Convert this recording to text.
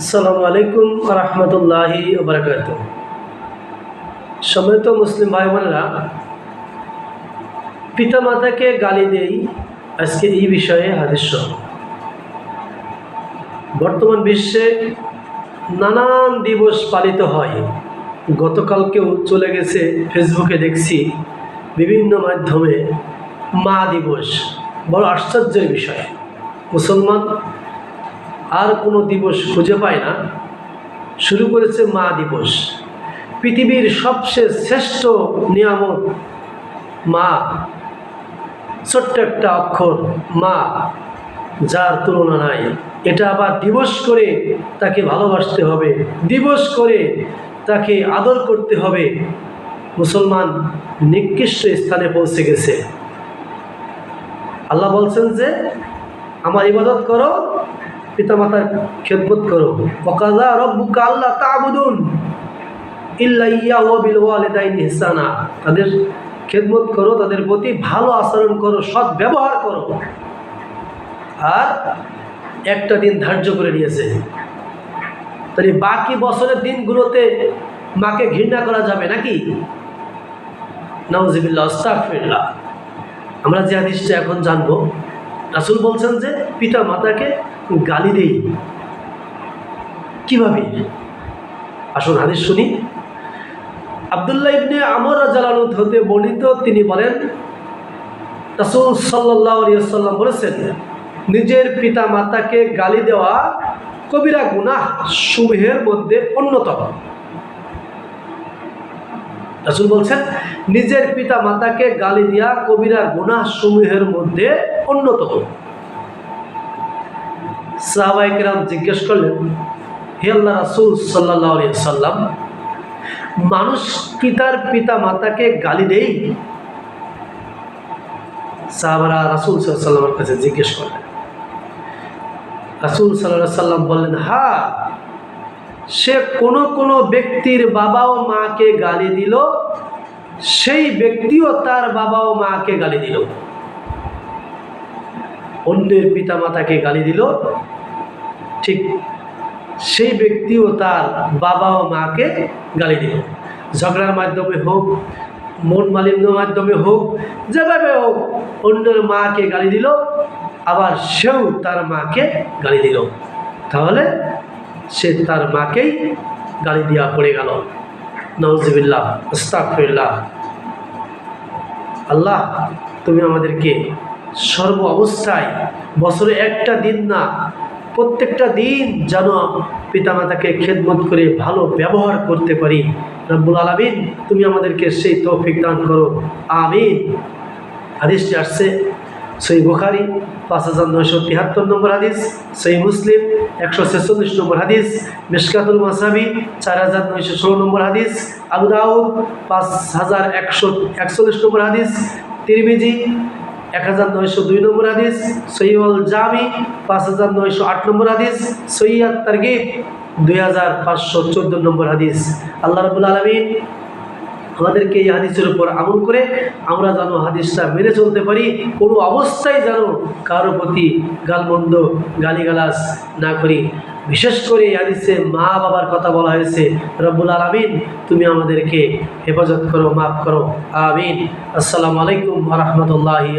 আসসালামু আলাইকুম রহমতুল্লাহি বারকাত সম্মানিত মুসলিম ভাই বোনেরা পিতা মাতাকে গালি দেই আজকে এই বিষয়ে হাদিস বর্তমান বিশ্বে নানান দিবস পালিত হয়। গতকালকেও চলে গেছে ফেসবুকে দেখছি বিভিন্ন মাধ্যমে মা দিবস। বড় আশ্চর্যের বিষয়। মুসলমান আর কোনো দিবস খুঁজে পায় না। শুরু করেছে মা দিবস। পৃথিবীর সবচেয়ে শ্রেষ্ঠ নিয়ামক মা। ছোট্ট একটা অক্ষর মা, যার তুলনা নাই। এটা আবার দিবস করে তাকে ভালোবাসতে হবে, দিবস করে তাকে আদর করতে হবে। মুসলমান নিকৃষ্ট স্থানে পৌঁছে গেছে। আল্লাহ বলছেন যে, আমার ইবাদত করো পিতামাতার খেদমত করো। ওকাজা রব্বুকা আল্লাহ তাবুদুন ইহসানা। তাদের খেদমত করো, তাদের প্রতি ভালো আচরণ করো, সৎ ব্যবহার করো। আর একটা দিন ধার্য করে নিয়েছে। তাহলে বাকি বছরের দিনগুলোতে মাকে ঘৃণা করা যাবে নাকি? আস্তাগফিরুল্লাহ। আমরা যে হাদিসটা এখন জানব, রাসুল বলছেন যে পিতা মাতাকে গালি দেই। কীভাবে? আসুন হাদিস শুনি। আবদুল্লাহ ইবনে আমর রাজালানুদ হতে বর্ণিত তিনি বলেন, রাসুল সাল্লাহ সাল্লাম বলেছেন, নিজের পিতা মাতাকে গালি দেওয়া কবিরা গুনাহ সমূহের মধ্যে অন্যতম। রাসুল বলছেন, নিজের পিতা মাতাকে গালি দেওয়া কবিরা গুনাহ সমূহের মধ্যে অন্যতম। সাহাবাইকেরাম জিজ্ঞেস করলেন, হে আল্লাহ রাসুল সাল্লাহ সাল্লাম মানুষ কি তার পিতা মাতাকে গালি দেই সাহাবারা রাসুল সাল্লামের কাছে জিজ্ঞেস করলেন। রাসুল সাল্লাহ সাল্লাম বললেন, হা, সে কোনো কোনো ব্যক্তির বাবা ও মাকে গালি দিল, সেই ব্যক্তিও তার বাবা ও মাকে গালি দিল। অন্যের পিতা মাতাকে গালি দিল ঠিক সেই ব্যক্তিও তার বাবা ও মাকে গালি দিল। ঝগড়ার মাধ্যমে হোক, মন মালিন্যর মাধ্যমে হোক, যেভাবে হোক, অন্যের মাকে গালি দিল, আবার সেও তার মাকে গালি দিল। তাহলে সে তার মাকেই গালি দেওয়া পড়ে গেল। নওজিবিল্লাহ আস্তাফিল্লাহ আল্লাহ, তুমি আমাদেরকে সর্ব অবস্থায় বছরে একটা দিন না প্রত্যেকটা দিন যেন পিতামাতাকে খেদমত করে ভালো ব্যবহার করতে পারি। রব্বুল আলমিন, তুমি আমাদেরকে সেই তৌফিক দান করো। আমিন। হাদিসটি আসছে সই বুখারি, পাঁচ হাজার নয়শো তিয়াত্তর নম্বর হাদিস সই মুসলিম, একশো ছেচল্লিশ নম্বর হাদিস, মিসকাতুল মাসাবি, চার হাজার নয়শো ষোলো নম্বর হাদিস, আবু দাউদ, পাঁচ হাজার একশো একচল্লিশ নম্বর হাদিস, তিরমিজি এক হাজার নয়শো দুই নম্বর হাদিস সৈয়ল জামি, পাঁচ হাজার নয়শো আট নম্বর হাদিস সৈয়াদ তার্গিব, দুই হাজার পাঁচশো চোদ্দ নম্বর হাদিস। আল্লাহ রবুল আলমিন আমাদেরকে এই হাদিসের উপর আমল করে আমরা যেন হাদিসটা মেনে চলতে পারি, কোনো অবস্থায় যেন কারও প্রতি গালমন্দ, গালিগালাজ না করি। বিশেষ করে আদিসে মা বাবার কথা বলা হয়েছে, রব্বুল আলমিন, তুমি আমাদেরকে হেফাজত করো, মাফ করো। আমিন। আসসালামু আলাইকুম রহমতুল্লাহি